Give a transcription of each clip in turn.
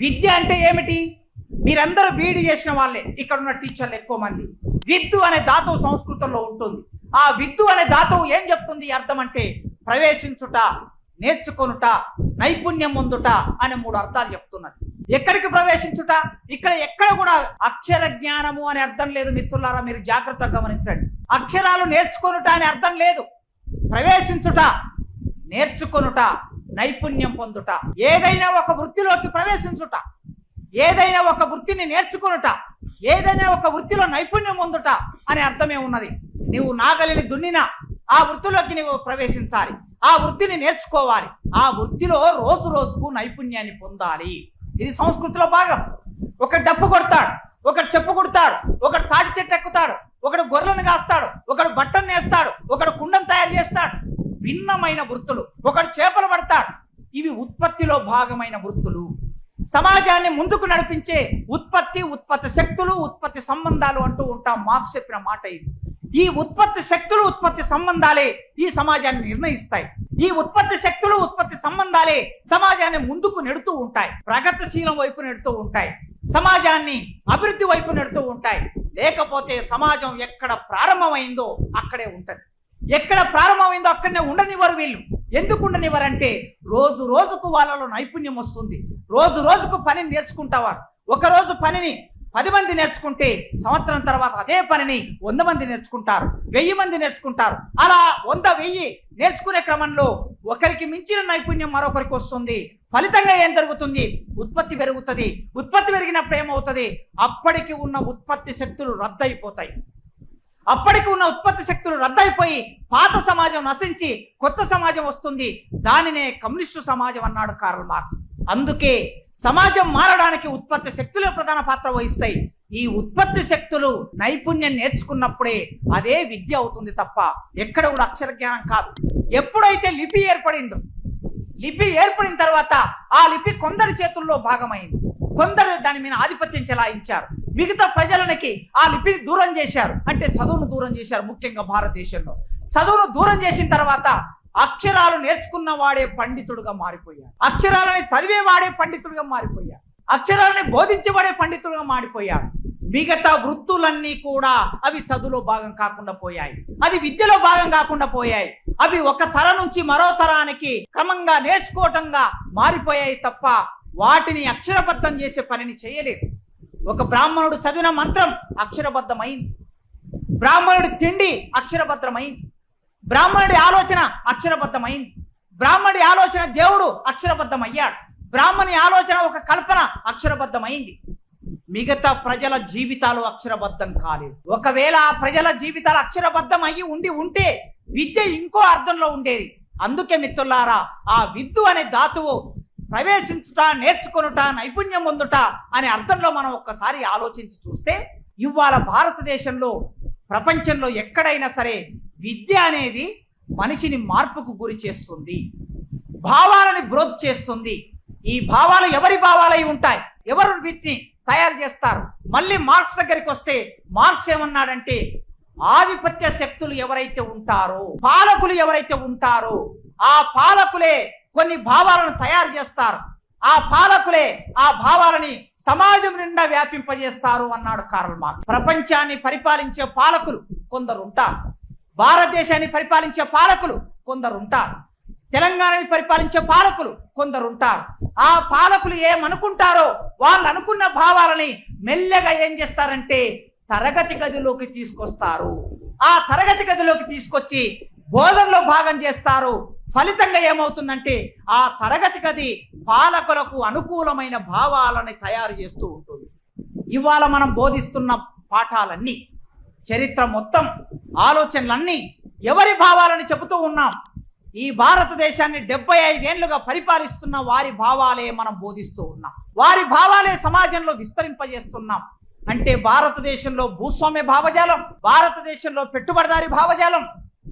విద్య అంటే ఏమిటి? మీరందరూ బీఈడి చేసిన వాళ్ళే. ఇక్కడ ఉన్న టీచర్లు ఎక్కువ మంది. విద్దు అనే ధాతువు సంస్కృతంలో ఉంటుంది. ఆ విద్దు అనే ధాతువు ఏం చెప్తుంది? ఈ అర్థం అంటే ప్రవేశించుట నేర్చుకొనుట నైపుణ్యం పొందుట అనే మూడు అర్థాలు చెప్తున్నది. ఎక్కడికి ప్రవేశించుట? ఇక్కడ ఎక్కడ కూడా అక్షర జ్ఞానము అనే అర్థం లేదు మిత్రులారా మీరు జాగ్రత్తగా గమనించండి. అక్షరాలు నేర్చుకొనుట అనే అర్థం లేదు. ప్రవేశించుట నేర్చుకొనుట నైపుణ్యం పొందుట ఏదైనా ఒక వృత్తిలోకి ప్రవేశించుట ఏదైనా ఒక వృత్తిని నేర్చుకొనుట ఏదైనా ఒక వృత్తిలో నైపుణ్యం పొందుట అనే అర్థమే ఉన్నది. నీవు నాగలిని దున్నినా ఆ వృత్తిలోకి నీవు ప్రవేశించాలి. ఆ వృత్తిని నేర్చుకోవాలి. ఆ వృత్తిలో రోజు రోజుకు నైపుణ్యాన్ని పొందాలి. ఇది సంస్కృతిలో భాగం. ఒక డప్పు కొడతాడు ఒకడు చెప్పు కొడతాడు ఒకడు తాటి చెట్టు ఎక్కుతాడు ఒకడు గొర్రెలను కాస్తాడు ఒకడు బట్టను నేస్తాడు ఒకడు కుండం తయారు చేస్తాడు. భిన్నమైన వృత్తులు. ఒకడు చేపలు పడతాడు. ఇవి ఉత్పత్తిలో భాగమైన వృత్తులు. సమాజాన్ని ముందుకు నడిపించే ఉత్పత్తి ఉత్పత్తి శక్తులు ఉత్పత్తి సంబంధాలు అంటూ ఉంటాం మార్క్స్ చెప్పిన మాట ఇది. ఈ ఉత్పత్తి శక్తులు ఉత్పత్తి సంబంధాలే ఈ సమాజాన్ని నిర్ణయిస్తాయి. ఈ ఉత్పత్తి శక్తులు ఉత్పత్తి సంబంధాలే సమాజాన్ని ముందుకు నెడుతూ ఉంటాయి. ప్రగతిశీలం వైపు నెడుతూ ఉంటాయి. సమాజాన్ని అభివృద్ధి వైపు నెడుతూ ఉంటాయి. లేకపోతే సమాజం ఎక్కడ ప్రారంభమైందో అక్కడే ఉంటుంది. ఎక్కడ ప్రారంభమైందో అక్కడనే ఉండనివ్వరు వీళ్ళు. ఎందుకు ఉండనివ్వరంటే రోజు రోజుకు వాళ్ళలో నైపుణ్యం వస్తుంది. రోజు రోజుకు పనిని నేర్చుకుంటావారు ఒకరోజు పనిని పది మంది నేర్చుకుంటే సంవత్సరం తర్వాత అదే పనిని వంద మంది నేర్చుకుంటారు వెయ్యి మంది నేర్చుకుంటారు. అలా వంద వెయ్యి నేర్చుకునే క్రమంలో ఒకరికి మించిన నైపుణ్యం మరొకరికి వస్తుంది. ఫలితంగా ఏం జరుగుతుంది? ఉత్పత్తి పెరుగుతుంది. ఉత్పత్తి పెరిగినప్పుడు ఏమవుతుంది? అప్పటికి ఉన్న ఉత్పత్తి శక్తులు రద్దయిపోతాయి. అప్పటికి ఉన్న ఉత్పత్తి శక్తులు రద్దయిపోయి పాత సమాజం నశించి కొత్త సమాజం వస్తుంది. దానినే కమ్యూనిస్టు సమాజం అన్నాడు కార్ల్ మార్క్స్. అందుకే సమాజం మారడానికి ఉత్పత్తి శక్తులే ప్రధాన పాత్ర వహిస్తాయి. ఈ ఉత్పత్తి శక్తులు నైపుణ్యం నేర్చుకున్నప్పుడే అదే విద్య అవుతుంది తప్ప ఎక్కడ కూడా అక్షర జ్ఞానం కాదు. ఎప్పుడైతే లిపి ఏర్పడిందో లిపి ఏర్పడిన తర్వాత ఆ లిపి కొందరి చేతుల్లో భాగమైంది. కొందరు దాని మీద ఆధిపత్యం చెలాయించారు. మిగతా ప్రజలకి ఆ లిపిని దూరం చేశారు. అంటే చదువును దూరం చేశారు ముఖ్యంగా భారతదేశంలో. చదువును దూరం చేసిన తర్వాత అక్షరాలు నేర్చుకున్న వాడే పండితుడుగా మారిపోయారు అక్షరాలని చదివేవాడే పండితుడిగా పండితుడుగా మారిపోయారు అక్షరాలని బోధించబడే పండితుడుగా మారిపోయారు మిగతా వృత్తులన్నీ కూడా అవి చదువులో భాగం కాకుండా పోయాయి. అది విద్యలో భాగం కాకుండా పోయాయి. అవి ఒక తర నుంచి మరో తరానికి క్రమంగా నేర్చుకోవటంగా మారిపోయాయి తప్ప వాటిని అక్షరబద్ధం చేసే పనిని చేయలేదు. ఒక బ్రాహ్మణుడు చదివిన మంత్రం అక్షరబద్ధమైంది. బ్రాహ్మణుడి తిండి అక్షరబద్ధమైంది. బ్రాహ్మణుడి ఆలోచన అక్షరబద్ధమైంది. బ్రాహ్మణుడి ఆలోచన దేవుడు అక్షరబద్ధమయ్యాడు. బ్రాహ్మణి ఆలోచన ఒక కల్పన అక్షరబద్ధమైంది. మిగతా ప్రజల జీవితాలు అక్షరబద్ధం కాలేదు. ఒకవేళ ఆ ప్రజల జీవితాలు అక్షరబద్ధం అయ్యి ఉండి ఉంటే విద్య ఇంకో అర్థంలో ఉండేది. అందుకే మిత్రులారా ఆ విద్దు అనే ధాతువు ప్రవేశించుట నేర్చుకొనుట నైపుణ్యం పొందుట అనే అర్థంలో మనం ఒక్కసారి ఆలోచించి చూస్తే ఇవాళ భారతదేశంలో ప్రపంచంలో ఎక్కడైనా సరే విద్య అనేది మనిషిని మార్పుకు గురి చేస్తుంది. భావాలని బ్రోత్ చేస్తుంది. ఈ భావాలు ఎవరి భావాలై ఉంటాయి? ఎవరు వీటిని తయారు చేస్తారు? మళ్ళీ మార్క్స్ దగ్గరికి వస్తే మార్క్స్ ఏమన్నాడంటే ఆధిపత్య శక్తులు ఎవరైతే ఉంటారో పాలకులు ఎవరైతే ఉంటారో ఆ పాలకులే కొన్ని భావాలను తయారు చేస్తారు. ఆ పాలకులే ఆ భావాలని సమాజం నిండా వ్యాపింపజేస్తారు అన్నాడు కార్ల్ మార్క్స్. ప్రపంచాన్ని పరిపాలించే పాలకులు కొందరు ఉంటారు భారతదేశాన్ని పరిపాలించే పాలకులు కొందరు ఉంటారు తెలంగాణని పరిపాలించే పాలకులు కొందరు ఉంటారు ఆ పాలకులు ఏమనుకుంటారో వాళ్ళు అనుకున్న భావాలని మెల్లగా ఏం చేస్తారంటే తరగతి గదిలోకి తీసుకొస్తారు. ఆ తరగతి గదిలోకి తీసుకొచ్చి బోధనలో భాగం చేస్తారు. ఫలితంగా ఏమవుతుందంటే ఆ తరగతి గది పాలకులకు అనుకూలమైన భావాలని తయారు చేస్తూ ఉంటుంది. ఇవాళ మనం బోధిస్తున్న పాఠాలన్నీ చరిత్ర మొత్తం ఆలోచనలన్నీ ఎవరి భావాలని చెబుతూ ఉన్నాం? ఈ భారతదేశాన్ని డెబ్బై ఐదేళ్ళుగా పరిపాలిస్తున్న వారి భావాలే మనం బోధిస్తూ ఉన్నాం. వారి భావాలే సమాజంలో విస్తరింపజేస్తున్నాం. అంటే భారతదేశంలో భూస్వామ్య భావజాలం భారతదేశంలో పెట్టుబడిదారి భావజాలం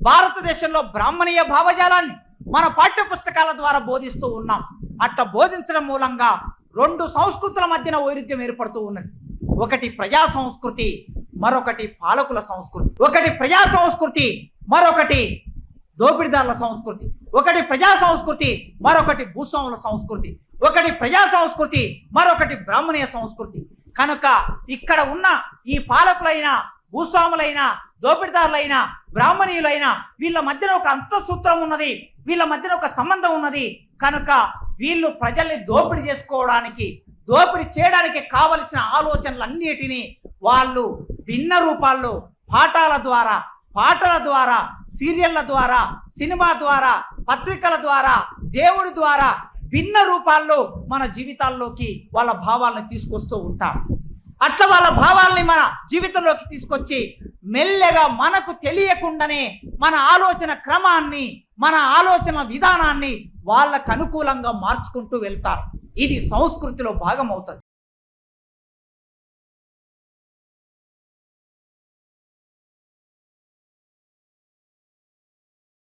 భారతదేశంలో బ్రాహ్మణీయ భావజాలాన్ని మన పాఠ్య పుస్తకాల ద్వారా బోధిస్తూ ఉన్నాం. అట్లా బోధించడం మూలంగా రెండు సంస్కృతుల మధ్యన వైరుధ్యం ఏర్పడుతూ ఉన్నది. ఒకటి ప్రజా సంస్కృతి మరొకటి పాలకుల సంస్కృతి. ఒకటి ప్రజా సంస్కృతి మరొకటి దోపిడిదారుల సంస్కృతి. ఒకటి ప్రజా సంస్కృతి మరొకటి భూస్వాముల సంస్కృతి. ఒకటి ప్రజా సంస్కృతి మరొకటి బ్రాహ్మణీయ సంస్కృతి. కనుక ఇక్కడ ఉన్న ఈ పాలకులైన భూస్వాములైన దోపిడిదారులైన బ్రాహ్మణీయులైన వీళ్ళ మధ్యన ఒక అంతఃసూత్రం ఉన్నది వీళ్ళ మధ్యన ఒక సంబంధం ఉన్నది. కనుక వీళ్ళు ప్రజల్ని దోపిడీ చేసుకోవడానికి దోపిడీ చేయడానికి కావలసిన ఆలోచనలన్నిటినీ వాళ్ళు భిన్న రూపాల్లో పాఠాల ద్వారా పాటల ద్వారా సీరియళ్ళ ద్వారా సినిమా ద్వారా పత్రికల ద్వారా దేవుడి ద్వారా భిన్న రూపాల్లో మన జీవితాల్లోకి వాళ్ళ భావాలను తీసుకొస్తూ ఉంటాం. అట్లా వాళ్ళ భావాల్ని మన జీవితంలోకి తీసుకొచ్చి మెల్లగా మనకు తెలియకుండానే మన ఆలోచన క్రమాన్ని మన ఆలోచన విధానాన్ని వాళ్ళకు అనుకూలంగా మార్చుకుంటూ వెళ్తారు. ఇది సంస్కృతిలో భాగం అవుతుంది